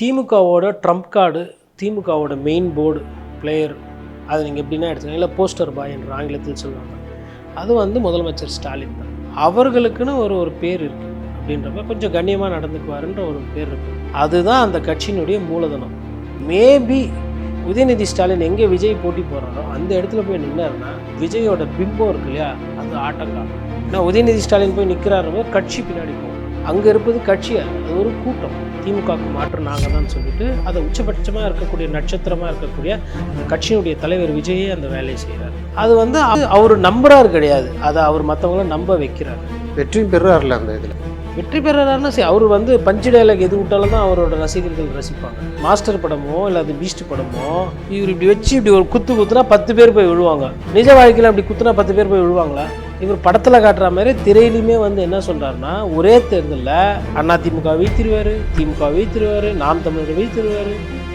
திமுகவோட trump card திமுகவோட main board player அது நீங்கள் எப்படின்னா எடுத்துக்கலாம் இல்லை போஸ்டர் பாய் என்று ஆங்கிலத்தில் சொல்லுவாங்க. அது வந்து முதலமைச்சர் ஸ்டாலின் தான். அவர்களுக்குன்னு ஒரு ஒரு பேர் இருக்குது அப்படின்றப்ப கொஞ்சம் கண்ணியமாக நடந்துக்குவாருன்ற ஒரு பேர் இருக்குது அதுதான் அந்த கட்சியினுடைய மூலதனம். மேபி உதயநிதி ஸ்டாலின் எங்கே விஜய் போட்டி போகிறாரோ அந்த இடத்துல போய் நின்னாருன்னா விஜயோட பிம்பம் இருக்கு இல்லையா? அது ஆட்டங்காலம் ஏன்னா உதயநிதி ஸ்டாலின் போய் நிற்கிறாரோ கட்சி பின்னாடி போகும். அங்கே இருப்பது கட்சியாக அது ஒரு கூட்டம். திமுகவுக்கு மாற்று நாங்கள் தான் சொல்லிட்டு அதை உச்சபட்சமாக இருக்கக்கூடிய நட்சத்திரமாக இருக்கக்கூடிய அந்த கட்சியினுடைய தலைவர் விஜயே அந்த வேலையை செய்கிறார் அது வந்து அவர் நம்புறாரு கிடையாது. அதை அவர் மற்றவங்கள நம்ப வைக்கிறார். வெற்றியும் பெறுறாருல அந்த இதில். வெற்றி பெறாருன்னா சரி அவர் வந்து பஞ்சு டைலாக் எது விட்டாலும் தான் அவரோட ரசிகர்கள் ரசிப்பாங்க. மாஸ்டர் படமோ இல்லை அது பீஸ்ட் படமோ இவர் இப்படி வச்சு இப்படி ஒரு குத்து குத்துனா பத்து பேர் போய் விழுவாங்க. நிஜ வாழ்க்கையில் அப்படி குத்துனா பத்து பேர் போய் விழுவாங்களா? இவர் படத்தில் காட்டுற மாதிரி திரையிலுமே வந்து என்ன சொல்கிறாருன்னா ஒரே தேர்தலில் அண்ணா திமுக வீழ்த்திடுவார் திமுக வீழ்த்திடுவார் நாம் தமிழர் வீழ்த்திடுவார்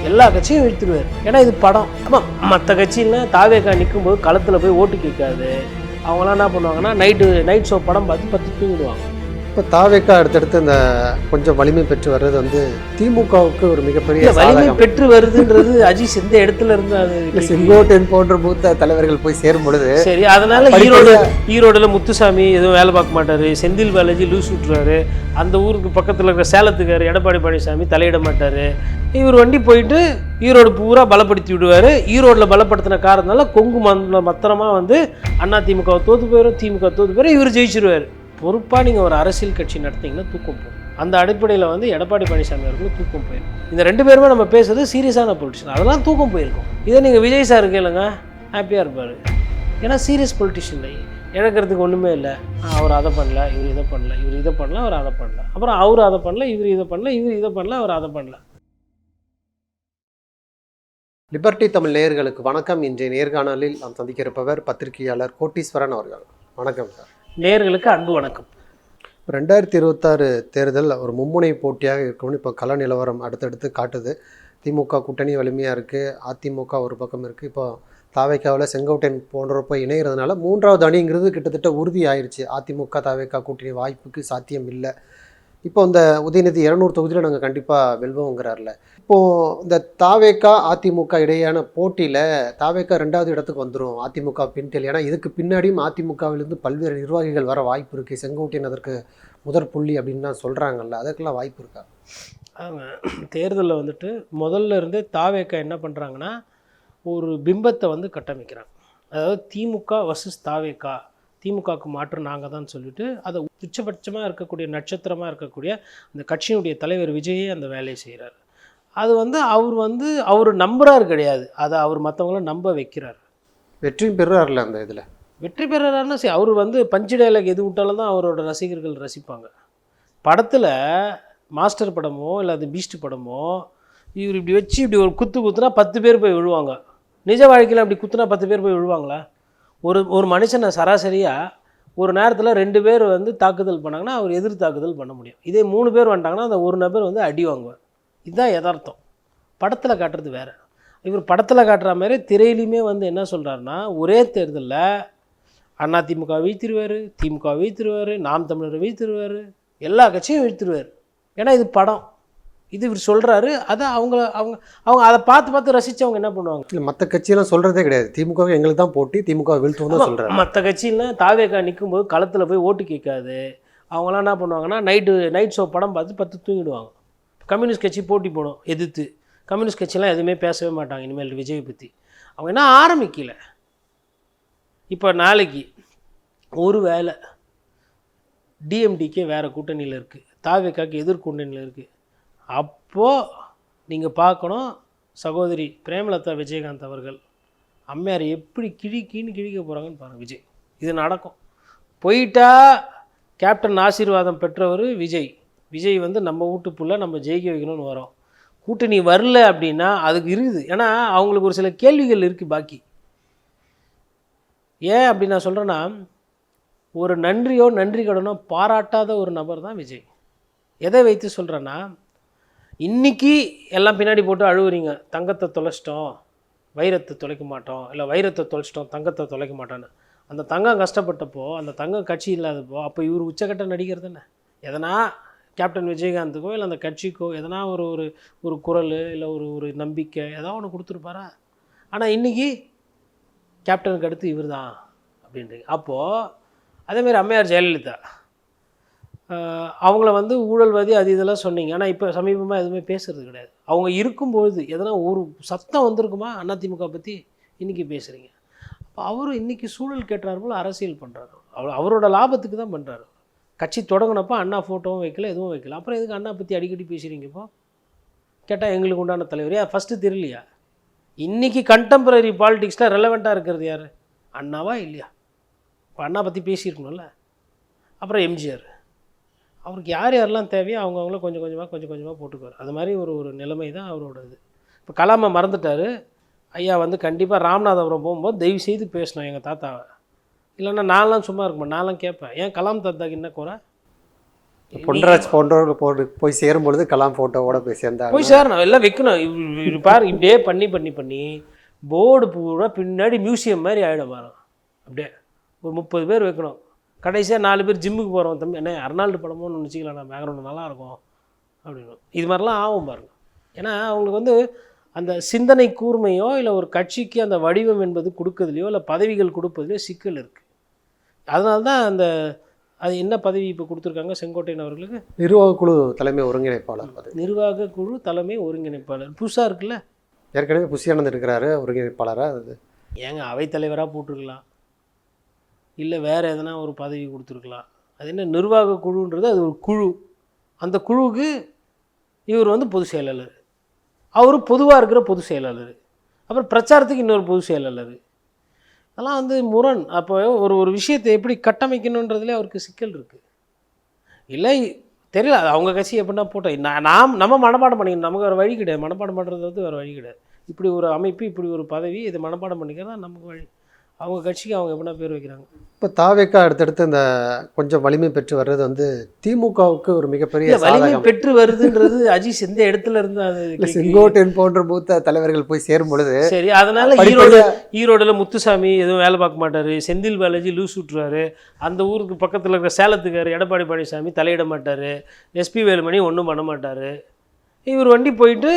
எல்லா கட்சியும் வீழ்த்திடுவார். ஏன்னா இது படம். ஆமாம் மற்ற கட்சியில் தாவேக்கா நிற்கும்போது களத்தில் போய் ஓட்டு கேட்காது. அவங்களாம் என்ன பண்ணுவாங்கன்னா நைட்டு நைட் ஷோ படம் பார்த்து பத்து தூங்கிடுவாங்க இப்போ தாவேக்கா அடுத்தடுத்து இந்த கொஞ்சம் வலிமை பெற்று வர்றது வந்து திமுகவுக்கு ஒரு மிகப்பெரிய வலிமை. பெற்று வருதுன்றது அஜிஸ் எந்த இடத்துல இருந்து அது செங்கோட்டையன் போன்ற மூத்த தலைவர்கள் போய் சேரும் பொழுது சரி அதனால ஈரோடு ஈரோடுல முத்துசாமி எதுவும் வேலை பார்க்க மாட்டாரு செந்தில் பாலாஜி லூஸ் விட்டுருவாரு அந்த ஊருக்கு பக்கத்துல இருக்கிற சேலத்துக்காரு எடப்பாடி பழனிசாமி தலையிட மாட்டாரு. இவர் வண்டி போயிட்டு ஈரோடு பூரா பலப்படுத்தி விடுவாரு. ஈரோடுல பலப்படுத்தின காரணத்தால கொங்கு மந்த மத்திரமா வந்து அண்ணா திமுக தோத்து போயிடும் திமுக தோத்து போயிடும் இவர் ஜெயிச்சிருவாரு. பொறுப்பாக நீங்கள் ஒரு அரசியல் கட்சி நடத்திங்கன்னா தூக்கம் போகும். அந்த அடிப்படையில் வந்து எடப்பாடி பழனிசாமி அவர்களுக்கு தூக்கம் போயிடும் இந்த ரெண்டு பேருமே நம்ம பேசுறது சீரியஸான பொலிட்டிஷன் அதெல்லாம் தூக்கம் போயிருக்கும். இதை நீங்கள் விஜய் சார் கேளுங்க ஹாப்பியாக இருப்பார். ஏன்னா சீரியஸ் பொலிட்டிஷியன் இல்லை. இழக்கிறதுக்கு ஒன்றுமே இல்லை. அவர் அதை பண்ணல இவர் இதை பண்ணல இவர் இதை பண்ணல அவர் அதை பண்ணல. அப்புறம் அவர் அதை பண்ணல இவர் இதை பண்ணல இவர் இதை பண்ணல அவர் அதை பண்ணல. லிபர்டி தமிழ் நேயர்களுக்கு வணக்கம். இன்றைய நேர்காணலில் நாம் சந்திக்க இருப்பவர் பத்திரிகையாளர் கோட்டீஸ்வரன் அவர்கள். வணக்கம் சார். நேர்களுக்கு அன்பு வணக்கம். ரெண்டாயிரத்தி இருபத்தாறு தேர்தல் ஒரு மும்முனை போட்டியாக இருக்கும்னு இப்போ கள நிலவரம் அடுத்தடுத்து காட்டுது. திமுக கூட்டணி வலிமையாக இருக்குது அதிமுக ஒரு பக்கம் இருக்குது இப்போ தாவேக்காவில் செங்கோட்டையன் போன்றப்ப இணைகிறதுனால மூன்றாவது அணிங்கிறது கிட்டத்தட்ட உறுதி ஆயிருச்சு அதிமுக தாவேக்கா கூட்டணி வாய்ப்புக்கு சாத்தியம் இல்லை. இப்போ இந்த உதயநிதி இரநூறு தொகுதியில் நாங்கள் கண்டிப்பாக வெல்வோங்கிறார்ல. இப்போது இந்த தாவேக்கா அதிமுக இடையேயான போட்டியில் தாவேக்கா ரெண்டாவது இடத்துக்கு வந்துடும் அதிமுக பின்தேல் ஏன்னா இதுக்கு பின்னாடியும் அதிமுகவிலிருந்து பல்வேறு நிர்வாகிகள் வர வாய்ப்பு இருக்குது செங்கோட்டையன் அதற்கு முதற் புள்ளி அப்படின்னு தான் சொல்கிறாங்கல்ல அதற்கெல்லாம் வாய்ப்பு இருக்கா? அவங்க தேர்தலில் வந்துட்டு முதல்ல இருந்தே தாவேக்கா என்ன பண்ணுறாங்கன்னா ஒரு பிம்பத்தை வந்து கட்டமைக்கிறாங்க அதாவது திமுக வர்சஸ் தாவேக்கா திமுகவுக்கு மாற்று நாங்கள் தான் சொல்லிட்டு அதை உச்சபட்சமாக இருக்கக்கூடிய நட்சத்திரமாக இருக்கக்கூடிய அந்த கட்சியினுடைய தலைவர் விஜயே அந்த வேலையை செய்கிறார் அது வந்து அவர் வந்து அவர் நம்புறாரு கிடையாது. அதை அவர் மற்றவங்கள நம்ப வைக்கிறார். வெற்றியும் பெறுறாருல அந்த இதில்? வெற்றி பெறாருன்னா சரி அவர் வந்து பஞ்சு டைலாக் எது விட்டாலும் தான் அவரோட ரசிகர்கள் ரசிப்பாங்க. படத்தில் மாஸ்டர் படமோ இல்லை அது பீஸ்ட் படமோ இவர் இப்படி வச்சு இப்படி ஒரு குத்து குத்துனா பத்து பேர் போய் விழுவாங்க. நிஜ வாழ்க்கையில் அப்படி குத்துனா பத்து பேர் போய் விழுவாங்களா? ஒரு ஒரு மனுஷனை சராசரியாக ஒரு நேரத்தில் ரெண்டு பேர் வந்து தாக்குதல் பண்ணாங்கன்னா அவர் எதிர் தாக்குதல் பண்ண முடியும். இதே மூணு பேர் வந்துட்டாங்கன்னா அந்த ஒரு நபர் வந்து அடி வாங்குவார். இதுதான் யதார்த்தம். படத்தில் காட்டுறது வேறு. இவர் படத்தில் காட்டுற மாதிரி திரையிலையுமே வந்து என்ன சொல்கிறாருன்னா ஒரே தேர்தலில் அண்ணா திமுக வீழ்த்திடுவார் திமுக வீழ்த்திடுவார் நாம் தமிழரை வீழ்த்திடுவார் எல்லா கட்சியும் வீழ்த்திடுவார் ஏன்னா இது படம். இது இவர் சொல்கிறாரு அதை அவங்க அவங்க அவங்க அதை பார்த்து பார்த்து ரசித்து அவங்க என்ன பண்ணுவாங்க? இல்லை மற்ற கட்சியெல்லாம் சொல்கிறதே கிடையாது. திமுக எங்களுக்கு தான் போட்டி திமுக வீழ்த்துவோம் தான் சொல்கிறாரு மற்ற கட்சியில் தாவேக்கா நிற்கும்போது களத்தில் போய் ஓட்டு கேட்காது. அவங்களாம் என்ன பண்ணுவாங்கன்னா நைட்டு நைட் ஷோ படம் பார்த்து பத்து தூங்கிடுவாங்க. கம்யூனிஸ்ட் கட்சி போட்டி போடும் எதிர்த்து. கம்யூனிஸ்ட் கட்சிலாம் எதுவுமே பேசவே மாட்டாங்க இனிமேல் விஜயை பற்றி அவங்க என்ன ஆரம்பிக்கல. இப்போ நாளைக்கு ஒரு வேளை டிஎம்டிக்கே வேறு கூட்டணியில் இருக்குது தாவேக்காக்கு எதிர் கூட்டணியில் இருக்குது அப்போது நீங்கள் பார்க்கணும் சகோதரி பிரேமலதா விஜயகாந்த் அவர்கள் அம்மையார் எப்படி கிழிக்கின்னு கிழிக்க போகிறாங்கன்னு பாருங்கள் விஜய். இது நடக்கும். போயிட்டா கேப்டன் ஆசீர்வாதம் பெற்றவர் விஜய். விஜய் வந்து நம்ம வீட்டு புள்ள நம்ம ஜெயிக்க வைக்கணும்னு வரோம். கூட்டணி வரல அப்படின்னா அதுக்கு இருக்குது ஏன்னா அவங்களுக்கு ஒரு சில கேள்விகள் இருக்குது பாக்கி. ஏன் அப்படி நான் சொல்கிறேன்னா ஒரு நன்றியோ நன்றி கடனோ பாராட்டாத ஒரு நபர் தான் விஜய். எதை வைத்து சொல்கிறேன்னா இன்றைக்கி எல்லாம் பின்னாடி போட்டு அழுவுறீங்க. தங்கத்தை தொலைச்சிட்டோம். வைரத்தை தொலைக்க மாட்டோம். இல்லை வைரத்தை தொலைச்சிட்டோம் தங்கத்தை தொலைக்க மாட்டோன்னு அந்த தங்கம் கஷ்டப்பட்டப்போ அந்த தங்கம் கட்சி இல்லாதப்போ அப்போ இவர் உச்சக்கட்ட நடிகர் தானே எதனா கேப்டன் விஜயகாந்துக்கோ இல்லை அந்த கட்சிக்கோ எதனா ஒரு ஒரு ஒரு குரல் இல்லை ஒரு ஒரு நம்பிக்கை ஏதோ ஒன்று கொடுத்துருப்பாரா? ஆனால் இன்றைக்கி கேப்டனுக்கு அடுத்து இவர் தான் அப்படின்ட்டு அப்போது அதேமாரி அம்மையார் ஜெயலலிதா. அவங்கள வந்து ஊழல்வாதி அது இதெல்லாம் சொன்னீங்க. ஆனால் இப்போ சமீபமாக எதுவுமே பேசுறது கிடையாது. அவங்க இருக்கும்பொழுது எதனா ஒரு சத்தம் வந்திருக்குமா? அதிமுக பற்றி இன்றைக்கி பேசுகிறீங்க அப்போ அவரும் இன்றைக்கி சூழல் கேட்டார் போல் அரசியல் பண்ணுறாரு அவர். அவரோட லாபத்துக்கு தான் பண்ணுறாரு கட்சி தொடங்கினப்போ அண்ணா ஃபோட்டோவும் வைக்கல எதுவும் வைக்கல. அப்புறம் எதுக்கு அண்ணா பற்றி அடிக்கடி பேசுகிறீங்க இப்போ? கேட்டால் எங்களுக்கு உண்டான தலைவர். ஏன் ஃபஸ்ட்டு தெரியலையா? இன்றைக்கி கண்டெம்பரரி பாலிடிக்ஸில் ரெலவெண்ட்டாக இருக்கிறது யார்? அண்ணாவா இல்லையா? இப்போ அண்ணா பற்றி பேசியிருக்கணும்ல. அப்புறம் எம்ஜிஆர். அவருக்கு யார் யாரெல்லாம் தேவையோ அவங்கவுங்கள கொஞ்சம் கொஞ்சமாக கொஞ்சம் கொஞ்சமாக போட்டுக்குவார். அது மாதிரி ஒரு ஒரு நிலைமை தான் அவரோட இது இப்போ கலாமை மறந்துட்டார். ஐயா வந்து கண்டிப்பாக ராமநாதபுரம் போகும்போது தயவு செய்து பேசணும் எங்கள் தாத்தாவை. இல்லைன்னா நான்லாம் சும்மா இருக்க மாட்டேன். நான்லாம் கேட்பேன். ஏன் கலாம் தாத்தாக்கு என்ன குறை? பொன்ராஜ் போன்றவர்கள் போட்டு போய் சேரும் பொழுது கலாம் ஃபோட்டோவோட போய் சேர்ந்தாங்க போய் சார் நான் எல்லாம் வைக்கணும். பாரு இப்படியே பண்ணி பண்ணி பண்ணி போர்டு பூரா பின்னாடி மியூசியம் மாதிரி ஆகிடும் பாருங்க அப்படியே ஒரு முப்பது பேர் வைக்கணும். கடைசியாக நாலு பேர் ஜிம்முக்கு போகிறோம் தம்பி. என்ன அர்னால்டு படமோ ஒன்று வச்சுக்கலாம் நான் பேக்ரவுண்டு நல்லா இருக்கும் அப்படின்னு. இது மாதிரிலாம் ஆகும் பாருங்க. ஏன்னா அவங்களுக்கு வந்து அந்த சிந்தனை கூர்மையோ இல்லை ஒரு கட்சிக்கு அந்த வடிவம் என்பது கொடுக்கறதுலையோ இல்லை பதவிகள் கொடுப்பதுலையோ சிக்கல் இருக்குது அதனால தான் அந்த அது என்ன பதவி இப்போ கொடுத்துருக்காங்க செங்கோட்டையன் அவர்களுக்கு? நிர்வாக குழு தலைமை ஒருங்கிணைப்பாளர் நிர்வாக குழு தலைமை ஒருங்கிணைப்பாளர். புதுசாக இருக்குல்ல? ஏற்கனவே புஷியானந்த் இருக்கிறாரு ஒருங்கிணைப்பாளராக அது? ஏங்க அவைத்தலைவராக போட்டிருக்கலாம். இல்லை வேறு எதனா ஒரு பதவி கொடுத்துருக்கலாம். அது என்ன நிர்வாக குழுன்றது அது ஒரு குழு. அந்த குழுவுக்கு இவர் வந்து பொதுச் செயலாளர். அவர் பொதுவாக இருக்கிற பொதுச் செயலாளர். அப்புறம் பிரச்சாரத்துக்கு இன்னொரு பொதுச் செயலாளர். அதெல்லாம் வந்து முரண். அப்போ ஒரு ஒரு விஷயத்தை எப்படி கட்டமைக்கணுன்றதுலேயே அவருக்கு சிக்கல் இருக்குது இல்லை தெரியல. அது அவங்க கட்சி எப்படின்னா போட்டோம் நான் நாம் நம்ம மனப்பாடம் பண்ணிக்கணும். நமக்கு வேறு வழி கிடையாது. மனப்பாடம் பண்ணுறது வந்து வேறு வழி கிடையாது. இப்படி ஒரு அமைப்பு இப்படி ஒரு பதவி இதை மனப்பாடம் பண்ணிக்கிறதா நமக்கு வழி. அவங்க கட்சிக்கு அவங்க எப்படின்னா பேர் வைக்கிறாங்க. இப்போ தாவேக்கா அடுத்தடுத்து இந்த கொஞ்சம் வலிமை பெற்று வர்றது வந்து திமுகவுக்கு ஒரு மிகப்பெரிய வலிமை பெற்று வருதுன்றது அஜீஸ் எந்த இடத்துல இருந்து அது? செங்கோட்டையன் போன்ற மூத்த தலைவர்கள் போய் சேரும் பொழுது சரி அதனால ஈரோடு ஈரோடுல முத்துசாமி எதுவும் வேலை பார்க்க மாட்டாரு செந்தில் பாலாஜி லூஸ் விட்டுருவாரு அந்த ஊருக்கு பக்கத்துல இருக்கிற சேலத்துக்காரு எடப்பாடி பழனிசாமி தலையிட மாட்டாரு எஸ்பி வேலுமணி ஒன்றும் பண்ண மாட்டாரு. இவர் வண்டி போயிட்டு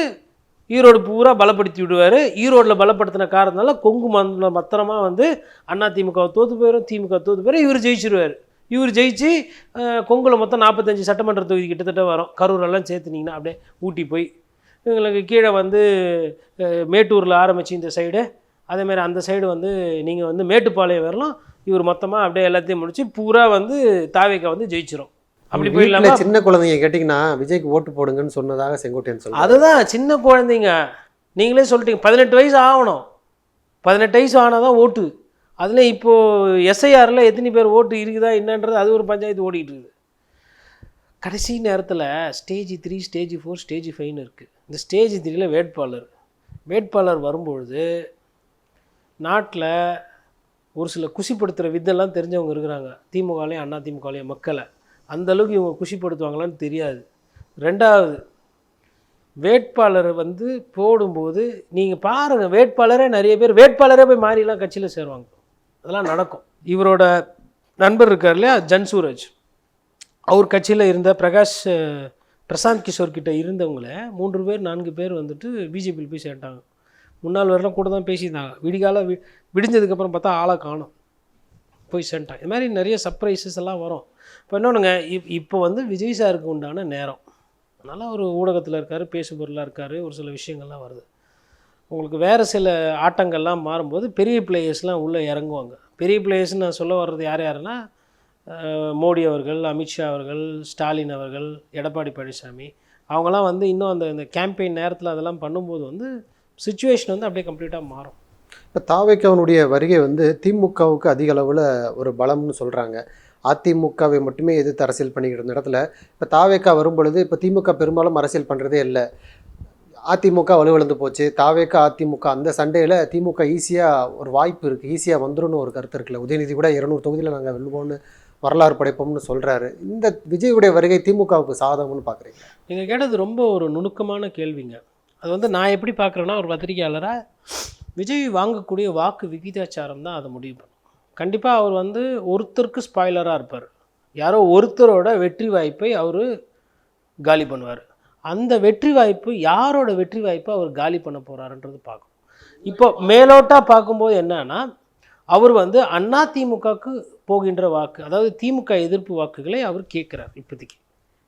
ஈரோடு பூரா பலப்படுத்தி விடுவார். ஈரோட்டில் பலப்படுத்தின காரணத்தினால கொங்கு மண்டலம் மத்திரமாக வந்து அண்ணா திமுக தோற்று போயிடும் திமுக தோற்று போயிடும் இவர் ஜெயிச்சிருவார். இவர் ஜெயிச்சு கொங்குல மொத்தம் நாற்பத்தஞ்சு சட்டமன்ற தொகுதி கிட்டத்தட்ட வரும். கரூரெல்லாம் சேர்த்துனீங்கன்னா அப்படியே ஊட்டி போய் எங்களுக்கு கீழே வந்து மேட்டூரில் ஆரம்பித்து இந்த சைடு. அதேமாதிரி அந்த சைடு வந்து நீங்கள் வந்து மேட்டுப்பாளையம் வரலாம். இவர் மொத்தமாக அப்படியே எல்லாத்தையும் முடித்து பூரா வந்து தாவேக்கா வந்து ஜெயிச்சிரும். அப்படி போயிடலாமா? சின்ன குழந்தைங்க கேட்டிங்கன்னா விஜய்க்கு ஓட்டு போடுங்கன்னு சொன்னதாக செங்கோட்டையன் சொல்றாரு. அதுதான் சின்ன குழந்தைங்க. நீங்களே சொல்லிட்டீங்க பதினெட்டு வயசு ஆகணும். பதினெட்டு வயசு ஆனால் தான் ஓட்டு. அதில் இப்போது எஸ்ஐஆரில் எத்தனை பேர் ஓட்டு இருக்குதா என்னன்றது அது ஒரு பஞ்சாயத்து ஓடிட்டு இருக்குது. கடைசி நேரத்தில் stage three stage four stage ஃபைவ்னு இருக்குது இந்த ஸ்டேஜ் த்ரீல வேட்பாளர். வேட்பாளர் வரும்பொழுது நாட்டில் ஒரு சில குஷிப்படுத்துகிற வித்தெல்லாம் தெரிஞ்சவங்க இருக்கிறாங்க. திமுகலையும் அண்ணா திமுகலையும் மக்களை. அந்த அளவுக்கு இவங்க குஷிப்படுத்துவாங்களான்னு தெரியாது. ரெண்டாவது வேட்பாளரை வந்து போடும்போது நீங்கள் பாருங்கள் வேட்பாளரே நிறைய பேர் வேட்பாளரே போய் மாறிலாம் கட்சியில் சேருவாங்க. அதெல்லாம் நடக்கும். இவரோட நண்பர் இருக்கார் இல்லையா? ஜன்சூரஜ் அவர் கட்சியில் இருந்த பிரகாஷ் பிரசாந்த் கிஷோர் கிட்ட இருந்தவங்கள மூன்று பேர் நான்கு பேர் வந்துட்டு பிஜேபியில் போய் சேர்ந்தாங்க. முன்னாள் வரலாம் கூட தான் பேசியிருந்தாங்க. விடிகால வி விடிஞ்சதுக்கப்புறம் பார்த்தா ஆளை காணும். போய் சேர்ந்தான் இது மாதிரி நிறைய சர்ப்ரைசஸ் எல்லாம் வரும். இப்போ இன்னொன்றுங்க இப் இப்போ வந்து விஜய் சாருக்கு உண்டான நேரம். அதனால் ஒரு ஊடகத்தில் இருக்கார் பேசுபொருளாக இருக்கார் ஒரு சில விஷயங்கள்லாம் வருது. உங்களுக்கு வேறு சில ஆட்டங்கள்லாம் மாறும்போது பெரிய பிளேயர்ஸ்லாம் உள்ளே இறங்குவாங்க. பெரிய பிளேயர்ஸ்னு நான் சொல்ல வர்றது யார் யாருன்னா மோடி அவர்கள் அமித்ஷா அவர்கள் ஸ்டாலின் அவர்கள் எடப்பாடி பழனிசாமி. அவங்களாம் வந்து இன்னும் அந்த இந்த கேம்பெயின் நேரத்தில் அதெல்லாம் பண்ணும்போது வந்து சுச்சுவேஷன் வந்து அப்படியே கம்ப்ளீட்டாக மாறும். இப்போ தாவேக்காவனுடைய வருகை வந்து திமுகவுக்கு அதிக அளவில் ஒரு பலம்னு சொல்கிறாங்க அதிமுகவை மட்டுமே எதிர்த்து அரசியல் பண்ணிக்கிட்டு இருந்த இடத்துல இப்போ தாவேக்கா வரும்பொழுது இப்போ திமுக பெரும்பாலும் அரசியல் பண்ணுறதே இல்லை. அதிமுக வலுவிழந்து போச்சு. தாவேக்கா அதிமுக அந்த சண்டையில் திமுக ஈஸியாக ஒரு வாய்ப்பு இருக்குது ஈஸியாக வந்துடும் ஒரு கருத்து இருக்குல்ல. உதயநிதி கூட இரநூறு தொகுதியில் நாங்கள் வெல்லுவோம்னு வரலாறு படைப்போம்னு சொல்கிறாரு இந்த விஜயுடைய வருகை திமுகவுக்கு சாதகம்னு பார்க்குறீங்க நீங்கள் கேட்டது ரொம்ப ஒரு நுணுக்கமான கேள்விங்க. அது வந்து நான் எப்படி பார்க்குறேன்னா ஒரு பத்திரிகையாளராக விஜய் வாங்கக்கூடிய வாக்கு விகிதாச்சாரம் தான் அதை முடிவு பண்ணும். கண்டிப்பாக அவர் வந்து ஒருத்தருக்கு ஸ்பாய்லராக இருப்பார். யாரோ ஒருத்தரோட வெற்றி வாய்ப்பை அவர் காலி பண்ணுவார். அந்த வெற்றி வாய்ப்பு யாரோட வெற்றி வாய்ப்பை அவர் காலி பண்ண போகிறாருன்றது பார்க்கணும். இப்போ மேலோட்டாக பார்க்கும்போது என்னன்னா அவர் வந்து அண்ணா திமுகவுக்கு போகின்ற வாக்கு அதாவது திமுக எதிர்ப்பு வாக்குகளை அவர் கேட்குறார் இப்போதைக்கு.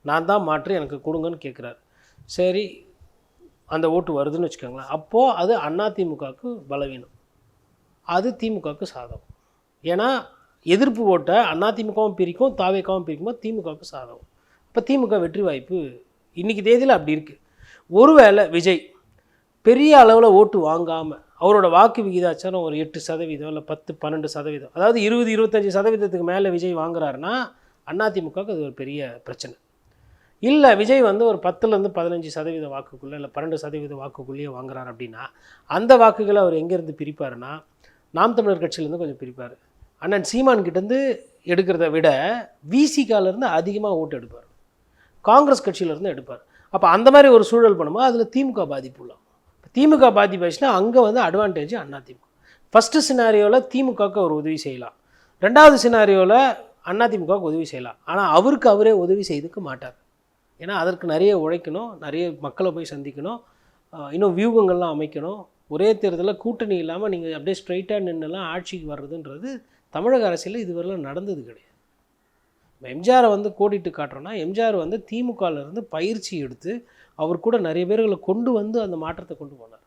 நான் தான் மாற்றி எனக்கு கொடுங்கன்னு கேட்குறாரு. சரி அந்த ஓட்டு வருதுன்னு வச்சுக்கோங்களேன். அப்போது அது அண்ணா திமுகவுக்கு பலவீனம். அது திமுகவுக்கு சாதகம். ஏன்னா எதிர்ப்பு ஓட்டை அதிமுகவும் பிரிக்கும் தாவேக்காவும் பிரிக்கும்போது திமுகவுக்கு சாதகம். இப்போ திமுக வெற்றி வாய்ப்பு இன்றைக்கி தேதியில் அப்படி இருக்குது ஒருவேளை விஜய் பெரிய அளவில் ஓட்டு வாங்காமல் அவரோட வாக்கு விகிதாச்சாரம் ஒரு எட்டு சதவீதம் இல்லை பத்து பன்னெண்டு சதவீதம். அதாவது இருபது இருபத்தஞ்சி சதவீதத்துக்கு மேலே விஜய் வாங்குறாருன்னா அதிமுகவுக்கு அது ஒரு பெரிய பிரச்சனை. இல்லை விஜய் வந்து ஒரு பத்துலேருந்து பதினஞ்சு சதவீத வாக்குக்குள்ளே இல்லை பன்னெண்டு சதவீத வாக்குக்குள்ளேயே வாங்குறாரு அப்படின்னா அந்த வாக்குகளை அவர் எங்கேருந்து பிரிப்பாருன்னா நாம் தமிழர் கட்சியிலேருந்து கொஞ்சம் பிரிப்பார். அண்ணன் சீமான் கிட்டேருந்து எடுக்கிறத விட விசிகாலேருந்து அதிகமாக ஓட்டு எடுப்பார். காங்கிரஸ் கட்சியிலேருந்து எடுப்பார். அப்போ அந்த மாதிரி ஒரு சூழல் பண்ணும்போது அதில் திமுக பாதிப்பு உள்ளாகும். திமுக பாதிப்பு ஆச்சுன்னா அங்கே வந்து அட்வான்டேஜ் அண்ணா திமுக. ஃபஸ்ட்டு சினாரியோவில் திமுகவுக்கு அவர் உதவி செய்யலாம். ரெண்டாவது சினாரியோவில் அண்ணா திமுகவுக்கு உதவி செய்யலாம். ஆனால் அவருக்கு அவரே உதவி செய்துக்க மாட்டார். ஏன்னா அதற்கு நிறைய உழைக்கணும் நிறைய மக்களை போய் சந்திக்கணும் இன்னும் வியூகங்கள்லாம் அமைக்கணும். ஒரே தேர்தலில் கூட்டணி இல்லாமல் நீங்கள் அப்படியே ஸ்ட்ரைட்டாக நின்றுலாம் ஆட்சிக்கு வர்றதுன்றது தமிழக அரசியலில் இதுவரையிலும் நடந்தது கிடையாது. நம்ம எம்ஜிஆரை வந்து கோடிட்டு காட்டுறோன்னா எம்ஜிஆர் வந்து திமுகலேருந்து பயிற்சி எடுத்து அவர் கூட நிறைய பேர்களை கொண்டு வந்து அந்த மாற்றத்தை கொண்டு போனார்.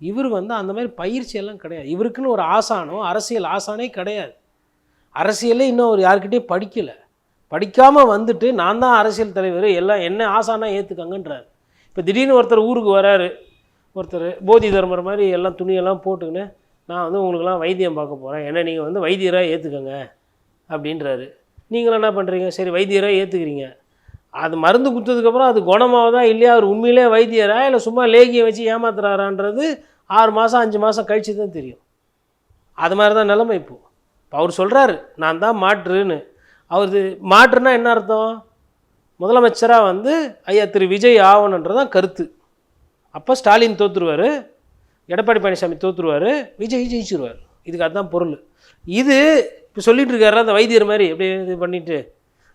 இவர் வந்து அந்த மாதிரி பயிற்சியெல்லாம் கிடையாது. இவருக்குன்னு ஒரு ஆசானோ அரசியல் ஆசானே கிடையாது. அரசியலே இன்னும் அவர் யார்கிட்டயும் படிக்கலை. படிக்காமல் வந்துட்டு நான் தான் அரசியல் தலைவர் எல்லாம் என்ன ஆசானாக ஏற்றுக்கங்கன்றார் இப்போ திடீர்னு ஒருத்தர் ஊருக்கு வராரு ஒருத்தர் போதி தர்மர் மாதிரி எல்லாம் துணியெல்லாம் போட்டுக்கின்னு நான் வந்து உங்களுக்கெல்லாம் வைத்தியம் பார்க்க போகிறேன் என்ன நீங்கள் வந்து வைத்தியராக ஏற்றுக்கங்க அப்படின்றாரு. நீங்களும் என்ன பண்ணுறீங்க சரி வைத்தியராக ஏற்றுக்கிறீங்க அது மருந்து கொடுத்ததுக்கப்புறம் அது குணமாவதா இல்லையா? அவர் உண்மையிலே வைத்தியரா? இல்லை சும்மா லேகியை வச்சு ஏமாத்துறாரான்றது ஆறு மாதம் அஞ்சு மாதம் கழிச்சு தான் தெரியும். அது மாதிரி தான் நிலைமை இப்போது இப்போ. அவர் சொல்கிறாரு நான் தான் மாற்றுன்னு. அவர் மாற்றுனா என்ன அர்த்தம்? முதலமைச்சராக வந்து ஐயா திரு. விஜய் ஆவணன்றதான் கருத்து. அப்போ ஸ்டாலின் தோற்றுருவார் எடப்பாடி பழனிசாமி தோற்றுருவார் விஜய் ஜெயிச்சிருவார். இதுக்கு அதுதான் பொருள். இது இப்போ சொல்லிட்டு இருக்காரு அந்த வைத்தியர் மாதிரி அப்படியே இது பண்ணிட்டு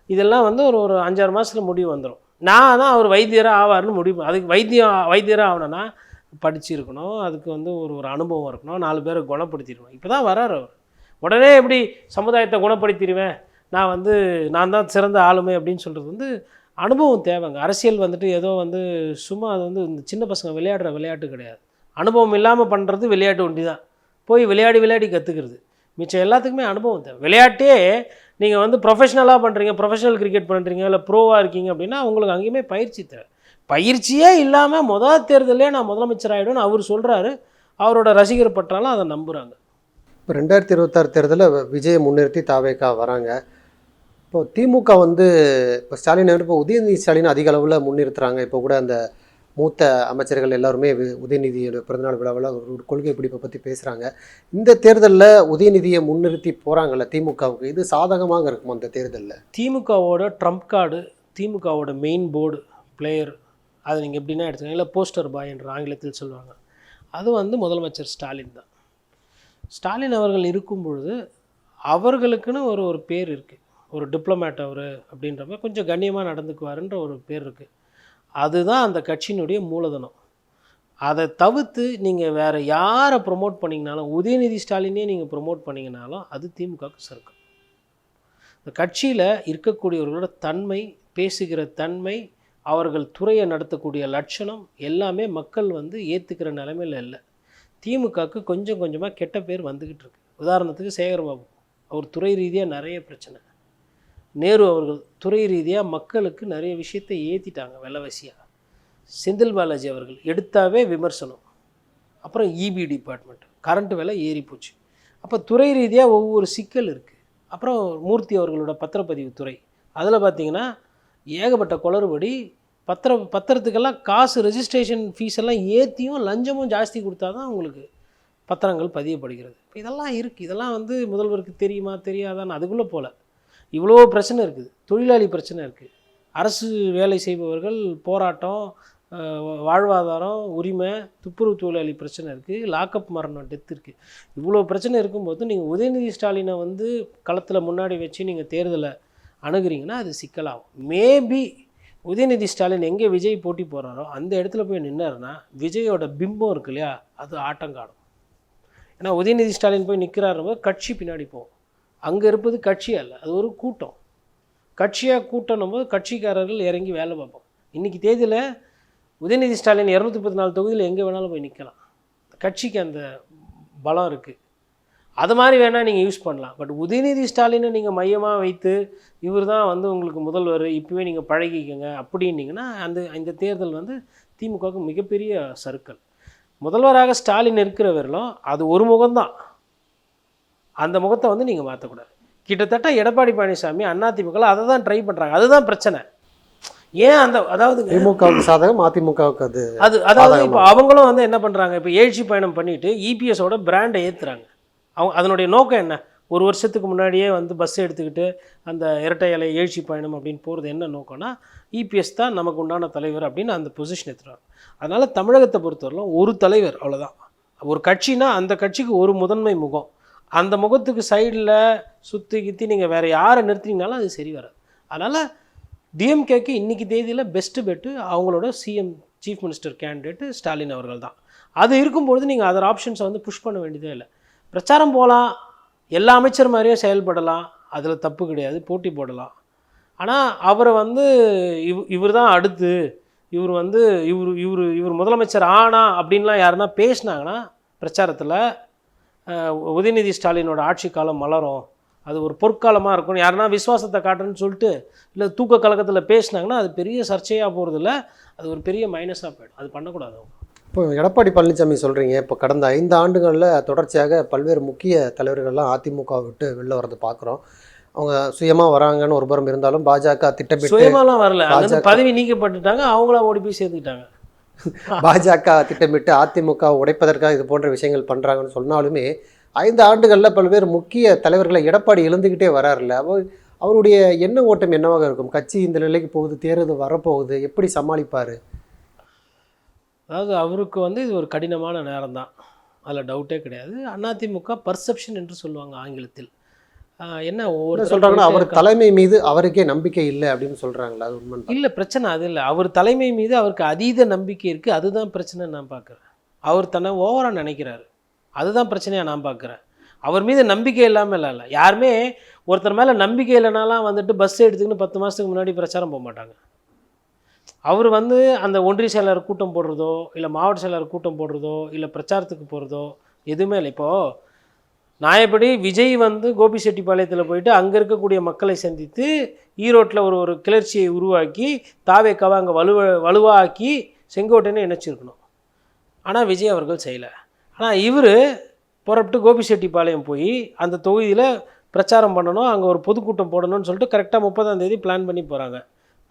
இதெல்லாம் வந்து ஒரு ஒரு அஞ்சாறு மாதத்தில் முடிவு வந்துடும் நான் தான் அவர் வைத்தியராக ஆவார்னு முடிவு அதுக்கு வைத்தியம் வைத்தியராக ஆகணும்னா படிச்சிருக்கணும் அதுக்கு வந்து ஒரு ஒரு அனுபவம் இருக்கணும் நாலு பேரை குணப்படுத்திருக்கணும் இப்போ தான் வராரு அவர். உடனே எப்படி சமுதாயத்தை குணப்படுத்திடுவேன்? நான் வந்து நான் தான் சிறந்த ஆளுமை அப்படின்னு சொல்கிறது வந்து அனுபவம் தேவைங்க. அரசியல் வந்துட்டு ஏதோ வந்து சும்மா அது வந்து இந்த சின்ன பசங்க விளையாடுற விளையாட்டு கிடையாது. அனுபவம் இல்லாமல் பண்ணுறது விளையாட்டு ஒண்டி தான் போய் விளையாடி விளையாடி கற்றுக்கிறது மிச்சம் எல்லாத்துக்குமே அனுபவம் தேவை. விளையாட்டே நீங்கள் வந்து ப்ரொஃபஷனலாக பண்ணுறீங்க ப்ரொஃபஷனல் கிரிக்கெட் பண்ணுறீங்க இல்லை ப்ரோவாக இருக்கீங்க அப்படின்னா உங்களுக்கு அங்கேயுமே பயிற்சி தேவை. பயிற்சியே இல்லாமல் முதல் தேர்தலே நான் முதலமைச்சர் ஆகிடும்னு அவர் சொல்கிறாரு அவரோட ரசிகர் பற்றாலும் அதை நம்புகிறாங்க இப்போ ரெண்டாயிரத்தி இருபத்தாறு தேர்தலில் விஜயை முன்னிறுத்தி தாவேக்கா வராங்க. இப்போ திமுக வந்து இப்போ ஸ்டாலின் இப்போ உதயநிதி ஸ்டாலின் அதிக அளவில் முன்னிறுத்துறாங்க. இப்போ கூட அந்த மூத்த அமைச்சர்கள் எல்லாருமே உதயநிதியோட பிறந்தநாள் விழாவில் ஒரு கொள்கை பிடிப்பை பற்றி பேசுகிறாங்க இந்த தேர்தலில் உதயநிதியை முன்னிறுத்தி போகிறாங்கல்ல திமுகவுக்கு இது சாதகமாக இருக்கும் அந்த தேர்தலில்? திமுகவோட ட்ரம்ப் கார்டு திமுகவோட மெயின் போர்டு பிளேயர் அதை நீங்கள் எப்படின்னா எடுத்துக்கோங்க. இல்லை போஸ்டர் பாய் என்ற ஆங்கிலத்தில் சொல்லுவாங்க. அது வந்து முதலமைச்சர் ஸ்டாலின் தான். ஸ்டாலின் அவர்கள் இருக்கும் பொழுது அவர்களுக்குன்னு ஒரு ஒரு பேர் இருக்குது ஒரு டிப்ளமேட் அவர் அப்படின்றப்ப கொஞ்சம் கண்ணியமாக நடந்துக்குவாருன்ற ஒரு பேர் இருக்குது அதுதான் அந்த கட்சியினுடைய மூலதனம். அதை தவிர்த்து நீங்கள் வேறு யாரை ப்ரொமோட் பண்ணிங்கனாலும் உதயநிதி ஸ்டாலினே நீங்கள் ப்ரொமோட் பண்ணிங்கனாலும் அது திமுகவுக்கு சறுக்கும் இந்த கட்சியில் இருக்கக்கூடியவர்களோட தன்மை பேசுகிற தன்மை அவர்கள் துறையை நடத்தக்கூடிய லட்சணம் எல்லாமே மக்கள் வந்து ஏற்றுக்கிற நிலைமையில் இல்லை. திமுகவுக்கு கொஞ்சம் கொஞ்சமாக கெட்ட பேர் வந்துக்கிட்டு இருக்கு. உதாரணத்துக்கு சேகர்பாபு. அவர் துறை ரீதியாக நிறைய பிரச்சனை. நேரு அவர்கள் துறை ரீதியாக மக்களுக்கு நிறைய விஷயத்தை ஏற்றிட்டாங்க விலைவாசியாக செந்தில் பாலாஜி அவர்கள் எடுத்தாவே விமர்சனம். அப்புறம் இபி டிபார்ட்மெண்ட் கரண்ட் விலை ஏறி போச்சு. அப்போ துறை ரீதியாக ஒவ்வொரு சிக்கல் இருக்குது அப்புறம் மூர்த்தி அவர்களோட பத்திரப்பதிவு துறை. அதில் பார்த்திங்கன்னா ஏகப்பட்ட குளறுபடி பத்திர பத்திரத்துக்கெல்லாம் காசு ரெஜிஸ்ட்ரேஷன் ஃபீஸ் எல்லாம் ஏற்றியும் லஞ்சமும் ஜாஸ்தி கொடுத்தா தான் உங்களுக்கு பத்திரங்கள் பதியப்படுகிறது. இப்போ இதெல்லாம் இருக்குது இதெல்லாம் வந்து முதல்வருக்கு தெரியுமா தெரியாதான்னு அதுக்குள்ளே போகல இவ்வளோ பிரச்சனை இருக்குது. தொழிலாளி பிரச்சனை இருக்குது. அரசு வேலை செய்பவர்கள் போராட்டம் வாழ்வாதாரம் உரிமை துப்புரவு தொழிலாளி பிரச்சனை இருக்குது. லாக்அப் மரணம் டெத் இருக்குது. இவ்வளோ பிரச்சனை இருக்கும்போது நீங்கள் உதயநிதி ஸ்டாலினை வந்து களத்தில் முன்னாடி வச்சு நீங்கள் தேர்தலை அணுகிறீங்கன்னா அது சிக்கலாகும். மேபி உதயநிதி ஸ்டாலின் எங்கே விஜய் போட்டி போகிறாரோ அந்த இடத்துல போய் நின்னாருன்னா விஜயோட பிம்பம் இருக்கு இல்லையா? அது ஆட்டம் ஏன்னா உதயநிதி ஸ்டாலின் போய் நிற்கிறாரு கட்சி பின்னாடி போகும். அங்கே இருப்பது கட்சி அல்ல அது ஒரு கூட்டம். கட்சியாக கூட்டணும் போது கட்சிக்காரர்கள் இறங்கி வேலை பார்ப்போம் இன்றைக்கி தேதியில் உதயநிதி ஸ்டாலின் இரநூத்தி முப்பத்தி நாலு தொகுதியில் எங்கே வேணாலும் போய் நிற்கலாம் கட்சிக்கு அந்த பலம் இருக்குது அது மாதிரி வேணால் நீங்கள் யூஸ் பண்ணலாம். பட் உதயநிதி ஸ்டாலினை நீங்கள் மையமாக வைத்து இவர் தான் வந்து உங்களுக்கு முதல்வர் இப்போவே நீங்கள் பழகிக்கங்க அப்படின்னீங்கன்னா அந்த இந்த தேர்தல் வந்து திமுகவுக்கு மிகப்பெரிய சர்க்கிள் முதல்வராக ஸ்டாலின் இருக்கிறவர்களும் அது ஒரு முகம்தான். அந்த முகத்தை வந்து நீங்கள் மாற்றக்கூடாது கிட்டத்தட்ட எடப்பாடி பழனிசாமி அதிமுக அதை தான் ட்ரை பண்ணுறாங்க அதுதான் பிரச்சனை. ஏன் அந்த அதாவது திமுகவுக்கு சாதகம் அதிமுகவுக்கு அது அது அதாவது இப்போ அவங்களும் வந்து என்ன பண்ணுறாங்க இப்போ எழுச்சி பயணம் பண்ணிட்டு இபிஎஸோட பிராண்டை ஏற்றுறாங்க அவங்க அதனுடைய நோக்கம் என்ன? ஒரு வருஷத்துக்கு முன்னாடியே வந்து பஸ் எடுத்துக்கிட்டு அந்த இரட்டை இலை எழுச்சி பயணம் அப்படின்னு போகிறது என்ன நோக்கம்னா இபிஎஸ் தான் நமக்கு உண்டான தலைவர் அப்படின்னு அந்த பொசிஷன் எடுத்துறாங்க அதனால் தமிழகத்தை பொறுத்தவரையிலும் ஒரு தலைவர் அவ்வளோதான் ஒரு கட்சினா அந்த கட்சிக்கு ஒரு முதன்மை முகம். அந்த முகத்துக்கு சைடில் சுற்றி கித்தி நீங்கள் வேறு யாரை நிறுத்தினீங்கனாலும் அது சரி வராது. அதனால் டிஎம்கேக்கு இன்றைக்கி தேதியில் பெஸ்ட்டு பெட்டு அவங்களோட CM chief minister candidate Stalin அவர்கள் தான். அது இருக்கும்பொழுது நீங்கள் அதர் ஆப்ஷன்ஸை வந்து புஷ் பண்ண வேண்டியதே இல்லை. பிரச்சாரம் போகலாம் எல்லா அமைச்சர் மாதிரியும் செயல்படலாம் அதில் தப்பு கிடையாது போட்டி போடலாம். ஆனால் அவரை வந்து இவ் இவர் தான் அடுத்து இவர் வந்து இவர் இவர் இவர் முதலமைச்சர் ஆனா அப்படின்லாம் யாருன்னா பேசினாங்கன்னா பிரச்சாரத்தில் உதயநிதி ஸ்டாலினோட ஆட்சி காலம் மலரும். அது ஒரு பொற்காலமாக இருக்கும் யாருன்னா விசுவாசத்தை காட்டுறேன்னு சொல்லிட்டு இல்லை தூக்க கலக்கத்தில் பேசினாங்கன்னா அது பெரிய சர்ச்சையாக போகிறதில்ல அது ஒரு பெரிய மைனஸாக போயிடும். அது பண்ணக்கூடாது இப்போ எடப்பாடி பழனிசாமி சொல்கிறீங்க இப்போ கடந்த ஐந்து ஆண்டுகளில் தொடர்ச்சியாக பல்வேறு முக்கிய தலைவர்கள்லாம் அதிமுக விட்டு வெளில வரதை பார்க்குறோம். அவங்க சுயமாக வராங்கன்னு ஒரு புறம் இருந்தாலும் பாஜக திட்டமிட்டு சுயமாலாம் வரல. பதவி நீக்கப்பட்டுட்டாங்க. அவங்களா ஓடி போய் சேர்த்துக்கிட்டாங்க பாஜக திட்டமிட்டு அதிமுக உடைப்பதற்காக இது போன்ற விஷயங்கள் பண்ணுறாங்கன்னு சொன்னாலுமே ஐந்து ஆண்டுகளில் பல்வேறு முக்கிய தலைவர்களை எடப்பாடி எழுந்துக்கிட்டே வராருல்ல. அவர் அவருடைய எண்ண ஓட்டம் என்னவாக இருக்கும்? கட்சி இந்த நிலைக்கு போகுது தேர்தல் வரப்போகுது எப்படி சமாளிப்பார்? அதாவது அவருக்கு வந்து இது ஒரு கடினமான நேரம் தான் அதில் டவுட்டே கிடையாது. அதிமுக பர்செப்ஷன் என்று சொல்லுவாங்க ஆங்கிலத்தில். என்ன ஒவ்வொரு சொல்கிறாங்கன்னா அவர் தலைமை மீது அவருக்கே நம்பிக்கை இல்லை அப்படின்னு சொல்கிறாங்களா அது உண்மை இல்லை பிரச்சனை அது இல்லை. அவர் தலைமை மீது அவருக்கு அதீத நம்பிக்கை இருக்குது அதுதான் பிரச்சனை நான் பார்க்குறேன் அவர் தன்னை ஓவராக நினைக்கிறாரு. அதுதான் பிரச்சனையாக நான் பார்க்குறேன் அவர் மீது நம்பிக்கை இல்லாமல் இல்லை இல்லை. யாருமே ஒருத்தர் மேலே நம்பிக்கை இல்லைனாலாம் வந்துட்டு பஸ் எடுத்துக்கின்னு பத்து மாதத்துக்கு முன்னாடி பிரச்சாரம் போக மாட்டாங்க. அவர் வந்து அந்த ஒன்றிய செயலாளர் கூட்டம் போடுறதோ இல்லை மாவட்ட செயலாளர் கூட்டம் போடுறதோ இல்லை பிரச்சாரத்துக்கு போகிறதோ எதுவுமே இல்லை. இப்போது நாயப்படி விஜய் வந்து கோபிச்செட்டிப்பாளையத்தில் போயிட்டு அங்கே இருக்கக்கூடிய மக்களை சந்தித்து ஈரோட்டில் ஒரு ஒரு கிளர்ச்சியை உருவாக்கி தாவேக்காவை அங்கே வலுவ வலுவாக்கி செங்கோட்டைன்னு இணைச்சிருக்கணும். ஆனால் விஜய் அவர்கள் செய்யலை. ஆனால் இவர் புறப்பட்டு கோபிச்செட்டிப்பாளையம் போய் அந்த தொகுதியில் பிரச்சாரம் பண்ணணும் அங்கே ஒரு பொதுக்கூட்டம் போடணும்னு சொல்லிட்டு கரெக்டாக முப்பதாம் தேதி பிளான் பண்ணி போகிறாங்க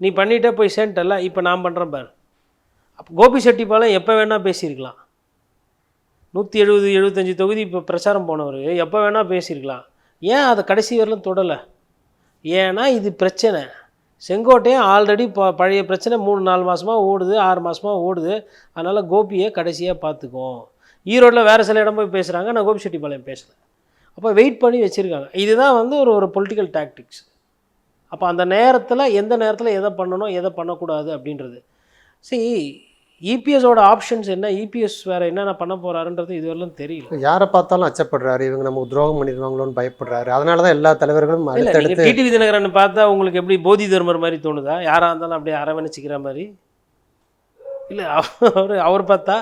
நீ பண்ணிட்டே போய் சேன்ட்டல்ல இப்போ நான் பண்ணுறேன் பாரு. அப்போ கோபிச்செட்டிப்பாளையம் எப்போ வேணால் பேசியிருக்கலாம். நூற்றி எழுபது எழுபத்தஞ்சி தொகுதி இப்போ பிரச்சாரம் போனவர். எப்போ வேணால் பேசியிருக்கலாம் ஏன் அதை கடைசி வரலும் தொடலை? ஏன்னா இது பிரச்சனை. செங்கோட்டையும் ஆல்ரெடி ப பழைய பிரச்சனை மூணு நாலு மாதமாக ஓடுது ஆறு மாதமாக ஓடுது. அதனால் கோபியை கடைசியாக பார்த்துக்கும் ஈரோட்டில் வேறு சில இடம் போய் பேசுகிறாங்க நான் கோபிச்செட்டிப்பாளையம் பேசலை. அப்போ வெயிட் பண்ணி வச்சுருக்காங்க. இதுதான் வந்து ஒரு ஒரு பொலிட்டிக்கல் டாக்டிக்ஸ் அப்போ அந்த நேரத்தில் எந்த நேரத்தில் எதை பண்ணணும் எதை பண்ணக்கூடாது அப்படின்றது. சரி இபிஎஸோட ஆப்ஷன்ஸ் என்ன? இபிஎஸ் வேறு என்னென்ன பண்ண போகிறாருன்றது இதுவரையிலும் தெரியல. யாரை பார்த்தாலும் அச்சப்படுறாரு. இவங்க நமக்கு துரோகம் பண்ணிடுவாங்களோன்னு பயப்படுறாரு. அதனால தான் எல்லா தலைவர்களும் டிடிவி தினகரன் பார்த்தா உங்களுக்கு எப்படி போதி தர்மர் மாதிரி தோணுதா? யாராக இருந்தாலும் அப்படியே அரவணைச்சிக்கிற மாதிரி. இல்லை அவர் அவர் பார்த்தா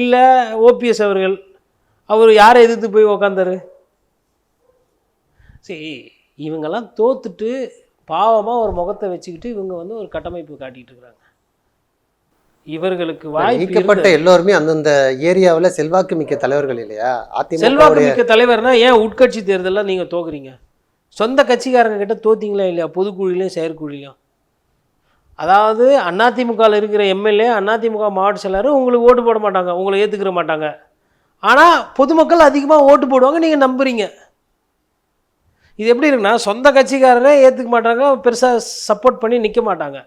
இல்லை ஓபிஎஸ் அவர்கள் அவர் யாரை எதிர்த்து போய் உக்காந்தாரு? சரி இவங்கெல்லாம் தோத்துட்டு பாவமாக ஒரு முகத்தை வச்சுக்கிட்டு இவங்க வந்து ஒரு கட்டமைப்பு காட்டிகிட்டு இருக்கிறாங்க இவர்களுக்கு வாய்ப்பு நீக்கப்பட்ட எல்லோருமே அந்தந்த ஏரியாவில் செல்வாக்கு மிக்க தலைவர்கள் இல்லையா? செல்வாக்கு அதிமுக மிக்க தலைவர்னா ஏன் உட்கட்சி தேர்தலில் நீங்கள் தோக்குறீங்க? சொந்த கட்சிக்காரங்க கிட்ட தோத்தீங்களா இல்லையா? பொதுக்குழிலையும் செயற்குழிலையும். அதாவது அதிமுகவில் இருக்கிற எம்எல்ஏ அதிமுக மாவட்ட செயலாளர் உங்களுக்கு ஓட்டு போட மாட்டாங்க உங்களை ஏற்றுக்கிற மாட்டாங்க. ஆனால் பொதுமக்கள் அதிகமாக ஓட்டு போடுவாங்க நீங்கள் நம்புறீங்க. இது எப்படி இருக்குன்னா சொந்த கட்சிக்காரரே ஏற்றுக்க மாட்டாங்க பெருசாக சப்போர்ட் பண்ணி நிற்க மாட்டாங்க.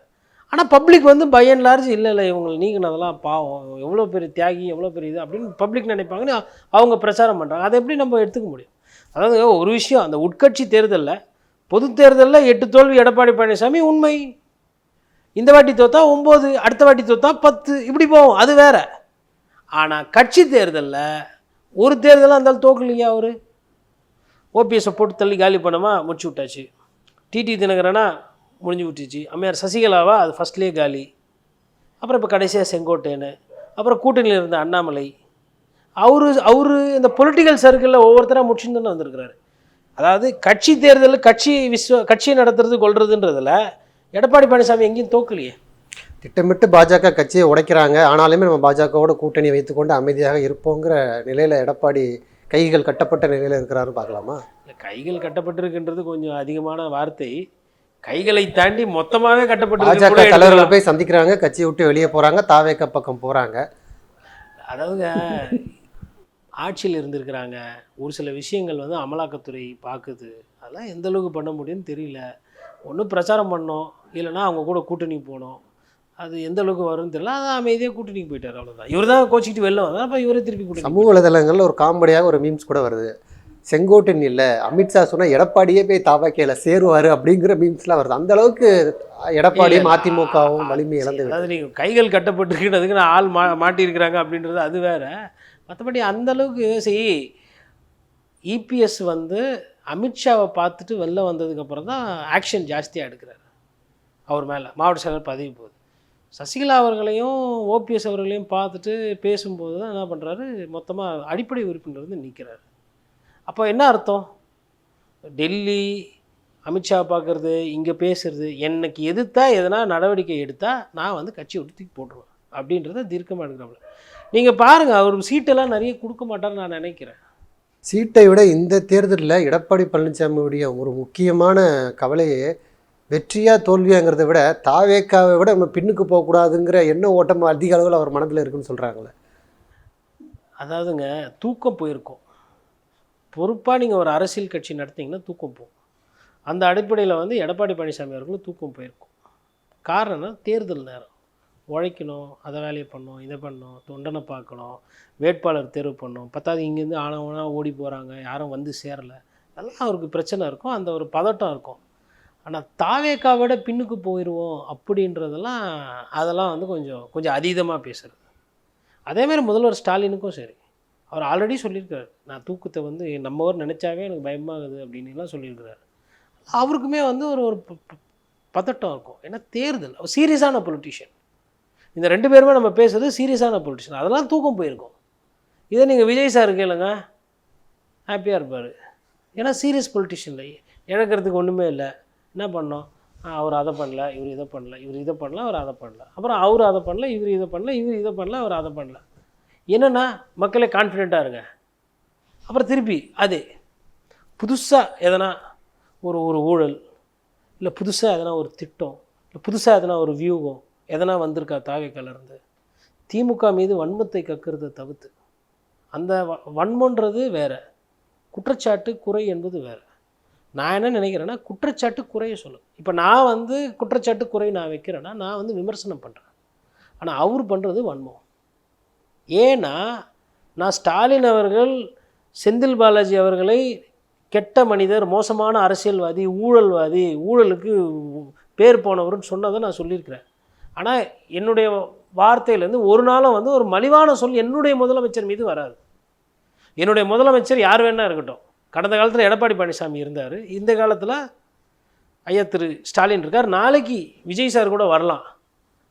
ஆனால் பப்ளிக் வந்து பை அண்ட் லார்ஜ் இல்லை இல்லை இவங்களை நீங்கினதெல்லாம் பாவம். எவ்வளோ பெரிய தியாகி எவ்வளோ பெரிய இது அப்படின்னு பப்ளிக் நினைப்பாங்கன்னு அவங்க பிரச்சாரம் பண்ணுறாங்க அதை எப்படி நம்ம எடுத்துக்க முடியும்? அதாவது ஒரு விஷயம் அந்த உட்கட்சி தேர்தலில் பொது தேர்தலில் எட்டு தோல்வி எடப்பாடி பழனிசாமி உண்மை. இந்த வாட்டி தோத்தா ஒம்பது அடுத்த வாட்டி தோத்தா பத்து. இப்படி போகும் அது வேற. ஆனால் கட்சி தேர்தலில் ஒரு தேர்தலாக இருந்தாலும் தோக்கலையா அவர்? ஓபிஎஸ்ஸை போட்டு தள்ளி காலி பண்ணமா முடிச்சு விட்டாச்சு. டிடி தினகரனா முடிஞ்சு விட்டுச்சு. அம்மையார் சசிகலாவா? அது ஃபஸ்ட்லேயே காலி. அப்புறம் இப்போ கடைசியாக செங்கோட்டையனு. அப்புறம் கூட்டணியில் இருந்த அண்ணாமலை. அவரு அவரு இந்த பொலிட்டிக்கல் சர்க்கிளில் ஒவ்வொருத்தராக முடிச்சுன்னு தானே வந்திருக்கிறாரு. அதாவது கட்சி தேர்தல் கட்சி விஸ்வ கட்சியை நடத்துறது கொள்றதுன்றதுல எடப்பாடி பழனிசாமி எங்கேயும் தோக்கலையே. திட்டமிட்டு பாஜக கட்சியை உடைக்கிறாங்க. ஆனாலுமே நம்ம பாஜகவோட கூட்டணி வைத்துக்கொண்டு அமைதியாக இருப்போங்கிற நிலையில் எடப்பாடி கைகள் கட்டப்பட்ட நிலையில் இருக்கிறாரு பார்க்கலாமா? இல்ல, கைகள் கட்டப்பட்டிருக்குன்றது கொஞ்சம் அதிகமான வார்த்தை. கைகளை தாண்டி மொத்தமாகவே கட்டப்பட்டிருக்கு கூட பாஜக. தலைவர்களை போய் சந்திக்கிறாங்க கட்சியை விட்டு வெளியே போகிறாங்க தாவேக்க பக்கம் போகிறாங்க அதாவதுங்க ஆட்சியில் இருந்திருக்கிறாங்க. ஒரு சில விஷயங்கள் வந்து அமலாக்கத்துறை பார்க்குது. அதெல்லாம் எந்த அளவுக்கு பண்ண முடியும்னு தெரியல. ஒன்று பிரச்சாரம் பண்ணோம் இல்லைன்னா அவங்க கூட கூட்டணி போனோம். அது எந்த அளவுக்கு வரும்னு தெரியல. அதான் அமைதியாக கூட்டணிக்கு போயிட்டார் அவ்வளோதான் இவர் தான் கோச்சிக்கிட்டு வெளில வந்தார் அப்போ இவரே திருப்பி கூட்டணி சமூக வலைதளங்களில் ஒரு காமெடியாக ஒரு மீம்ஸ் கூட வருது. செங்கோட்டன் இல்லை. அமித்ஷா சொன்னால் எடப்பாடியே போய் தாவாக்கையில் சேருவார் அப்படிங்கிற மீம்ஸ்லாம் வருது. அந்த அளவுக்கு எடப்பாடியும் அதிமுகவும் வலிமை இழந்து. அதாவது நீங்கள் கைகள் கட்டப்பட்டிருக்கிறதுக்கு நான் ஆள் மா மாட்டியிருக்கிறாங்க அப்படின்றது அது வேற. மற்றபடி அந்த அளவுக்கு சரி இபிஎஸ் வந்து அமித்ஷாவை பார்த்துட்டு வெளில வந்ததுக்கப்புறம் தான் ஆக்ஷன் ஜாஸ்தியாக எடுக்கிறாரு. அவர் மேலே மாவட்ட செயலர் பதவி போகுது சசிகலா அவர்களையும் ஓபிஎஸ் அவர்களையும் பார்த்துட்டு பேசும்போது தான் என்ன பண்ணுறாரு மொத்தமாக அடிப்படை உறுப்பினர் வந்து நிற்கிறாரு அப்போ என்ன அர்த்தம்? டெல்லி அமித்ஷா பார்க்குறது இங்கே பேசுறது எனக்கு எதிர்த்தா எதனா நடவடிக்கை எடுத்தால் நான் வந்து கட்சி விட்டு தூக்கி போட்டுருவேன். அப்படின்றத தீர்க்கமாக எடுக்கிறாப்புல நீங்கள் பாருங்கள் அவர் சீட்டெல்லாம் நிறைய கொடுக்க மாட்டார்னு நான் நினைக்கிறேன். சீட்டை விட இந்த தேர்தலில் எடப்பாடி பழனிசாமியுடைய ஒரு முக்கியமான கவலையே வெற்றியா தோல்வியாங்கிறத விட தாவேக்காவை விட நம்ம பின்னுக்கு போகக்கூடாதுங்கிற எண்ண ஓட்டம் அதிக அளவில் அவர் மனதில் இருக்குன்னு சொல்கிறாங்களே அதாவதுங்க தூக்கம் போயிருக்கும். பொறுப்பாக நீங்கள் ஒரு அரசியல் கட்சி நடத்திங்கன்னா தூக்கம் போகும். அந்த அடிப்படையில் வந்து எடப்பாடி பழனிசாமி அவர்களும் தூக்கம் போயிருக்கும். காரணம் தேர்தல் நேரம். உழைக்கணும் அதை வேலையை பண்ணணும் இதை பண்ணணும் தொண்டனை பார்க்கணும் வேட்பாளர் தேர்வு பண்ணணும். பத்தாவது இங்கேருந்து ஆனவனா ஓடி போகிறாங்க யாரும் வந்து சேரலை. அதெல்லாம் அவருக்கு பிரச்சனை இருக்கும் அந்த ஒரு பதட்டம் இருக்கும். ஆனால் தாவேக்கா விட பின்னுக்கு போயிடுவோம் அப்படின்றதெல்லாம் அதெல்லாம் வந்து கொஞ்சம் கொஞ்சம் அதீதமாக பேசுகிறது அதேமாதிரி முதல்வர் ஸ்டாலினுக்கும் சரி. அவர் ஆல்ரெடி சொல்லியிருக்காரு. நான் தூக்கத்தை வந்து நம்ம ஊர் நினச்சாவே எனக்கு பயமாகுது அப்படின்னுலாம் சொல்லியிருக்கிறாரு. அவருக்குமே வந்து ஒரு ஒரு பதட்டம் இருக்கும். ஏன்னா தேர்தல் அவர் சீரியஸான பொலிட்டிஷியன் இந்த ரெண்டு பேருமே நம்ம பேசுறது சீரியஸான பொலிட்டிஷியன் அதெல்லாம் தூக்கம் போயிருக்கும். இதை நீங்கள் விஜய் சார் கேளுங்க. ஹாப்பியாக இருப்பார். ஏன்னா சீரியஸ் பொலிட்டிஷியன் இல்லை. இழக்கிறதுக்கு ஒன்றுமே இல்லை. என்ன பண்ணோம்? அவர் அதை பண்ணல இவர் இதை பண்ணல இவர் இதை பண்ணல அவர் அதை பண்ணல. அப்புறம் அவர் அதை பண்ணல இவர் இதை பண்ணல இவர் இதை பண்ணல அவர் அதை பண்ணல. என்னென்னா மக்களே கான்ஃபிடெண்ட்டாக இருங்க. அப்புறம் திருப்பி அதே புதுசாக எதனா ஒரு ஒரு ஊழல் இல்லை புதுசாக எதனா ஒரு திட்டம் இல்லை புதுசாக எதனா ஒரு வியூகம் எதனா வந்திருக்கா தாவேக்காலேருந்து திமுக மீது வன்மத்தை கக்கிறத தவிர்த்து அந்த வ- வன்மன்றது வேறு குற்றச்சாட்டு குறை என்பது வேறு. நான் என்ன நினைக்கிறேன்னா குற்றச்சாட்டு குறைய சொல்லும் இப்போ நான் வந்து குற்றச்சாட்டு குறை நான் வைக்கிறேன்னா நான் வந்து விமர்சனம் பண்ணுறேன் ஆனால் அவர் பண்ணுறது வன்மம். ஏன்னா நான் ஸ்டாலின் அவர்கள் செந்தில் பாலாஜி அவர்களை கெட்ட மனிதர் மோசமான அரசியல்வாதி ஊழல்வாதி ஊழலுக்கு பேர் போனவர்னு சொன்னதை நான் சொல்லியிருக்கிறேன். ஆனால் என்னுடைய வார்த்தையிலேருந்து ஒரு நாளும் வந்து ஒரு மலிவான சொல் என்னுடைய முதலமைச்சர் மீது வராது. என்னுடைய முதலமைச்சர் யார் வேணா இருக்கட்டும். கடந்த காலத்தில் எடப்பாடி பழனிசாமி இருந்தார். இந்த காலத்தில் ஐயா திரு ஸ்டாலின் இருக்கார். நாளைக்கு விஜய் சார் கூட வரலாம்.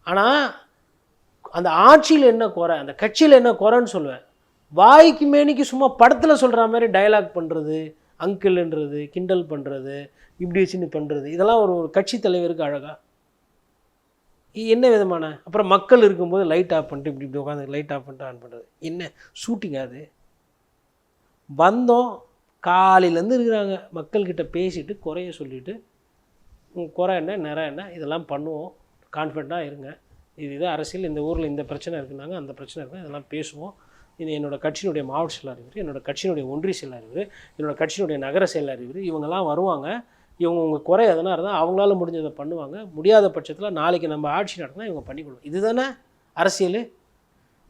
ஆனால் அந்த ஆட்சியில் என்ன குறை அந்த கட்சியில் என்ன குறைன்னு சொல்லுவேன். வாய்க்கு மேனிக்கு சும்மா படத்தில் சொல்கிற மாதிரி டயலாக் பண்ணுறது அங்கிள்ன்றது கிண்டல் பண்ணுறது இப்படி வச்சுன்னு பண்ணுறது இதெல்லாம் ஒரு ஒரு கட்சி தலைவருக்கு அழகா. என்ன விதமான? அப்புறம் மக்கள் இருக்கும்போது லைட் ஆஃப் பண்ணிட்டு இப்படி இப்படி உட்காந்து லைட் ஆஃப் பண்ணிட்டு ஆன் பண்ணுறது என்ன? ஷூட்டிங் அது? வந்தோம் காலையிலேருந்து இருக்கிறாங்க. மக்கள்கிட்ட பேசிட்டு குறைய சொல்லிவிட்டு குறை என்ன நிறை என்ன இதெல்லாம் பண்ணுவோம். கான்ஃபிடண்ட்டாக இருங்க. இது இது அரசியல் இந்த ஊரில் இந்த பிரச்சனை இருக்குனாங்க அந்த பிரச்சனை இருக்கு. இதெல்லாம் பேசுவோம். இது என்னோடய கட்சியினுடைய மாவட்ட செயலாளர் இவர் என்னோடய கட்சியினுடைய ஒன்றிய செயலாளர் இவர் என்னோடய கட்சியினுடைய நகர செயலாளர் இவர் இவங்கெல்லாம் வருவாங்க. இவங்க உங்கள் குறை எதனா இருந்தால் அவங்களால முடிஞ்சதை பண்ணுவாங்க. முடியாத பட்சத்தில் நாளைக்கு நம்ம ஆட்சி நடத்தினா இவங்க பண்ணிக்கொள்வோம் இதுதானே அரசியல்?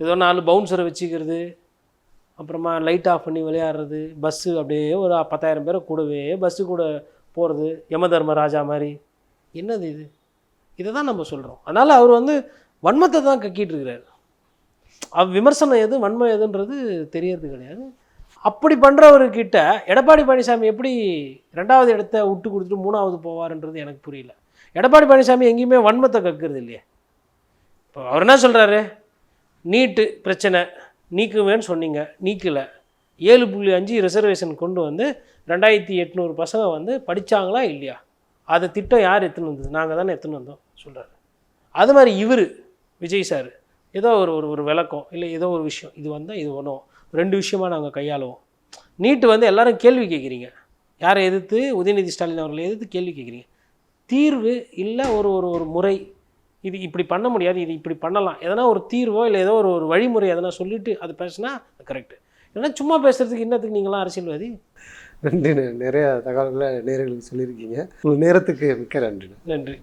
ஏதோ நாலு பவுன்சரை வச்சுக்கிறது அப்புறமா லைட் ஆஃப் பண்ணி விளையாடுறது பஸ்ஸு அப்படியே ஒரு பத்தாயிரம் பேரை கூடவே பஸ்ஸு கூட போகிறது யம தர்மராஜா மாதிரி. என்னது இது? இதை தான் நம்ம சொல்கிறோம் அதனால் அவர் வந்து வன்மத்தை தான் கக்கிட்டு இருக்கிறாரு. அவ் விமர்சனம் எது வன்மம் எதுன்றது தெரியறது கிடையாது. அப்படி பண்ணுறவர்கிட்ட எடப்பாடி பழனிசாமி எப்படி ரெண்டாவது இடத்த விட்டு கொடுத்துட்டு மூணாவது போவார்ன்றது எனக்கு புரியல. எடப்பாடி பழனிசாமி எங்கேயுமே வன்மத்தை கக்குறது இல்லையே. இப்போ அவர் என்ன சொல்கிறாரு நீட்டு பிரச்சனை நீக்குவேன்னு சொன்னீங்க நீக்கலை. ஏழு புள்ளி அஞ்சு ரிசர்வேஷன் கொண்டு வந்து ரெண்டாயிரத்தி எட்நூறு பசங்க வந்து படித்தாங்களா இல்லையா? அதை திட்டம் யார் எடுத்துன்னு வந்தது? நாங்கள் தானே எடுத்துன்னு வந்தோம். சொல்கிறாரு அது மாதிரி இவர் விஜய் சார் ஏதோ ஒரு ஒரு ஒரு விளக்கம் இல்லை ஏதோ ஒரு விஷயம் இது வந்தால் இது ஒன்றும் ரெண்டு விஷயமா நாங்கள் கையாளுவோம். நீட்டு வந்து எல்லாரும் கேள்வி கேட்குறீங்க யாரை எதிர்த்து? உதயநிதி ஸ்டாலின் அவர்களை எதிர்த்து கேள்வி கேட்குறீங்க தீர்வு இல்லை ஒரு ஒரு ஒரு முறை இது இப்படி பண்ண முடியாது இது இப்படி பண்ணலாம். எதனா ஒரு தீர்வோ இல்லை ஏதோ ஒரு ஒரு வழிமுறை எதனா சொல்லிட்டு அது பேசினா கரெக்டு இல்லைன்னா சும்மா பேசுறதுக்கு இன்னத்துக்கு நீங்களாம் அரசியல்வாதி? நன்றி நிறைய தகவல்களை நேர்களுக்கு சொல்லியிருக்கீங்க. உங்கள் நேரத்துக்கு மிக்க நன்றி. நன்றி.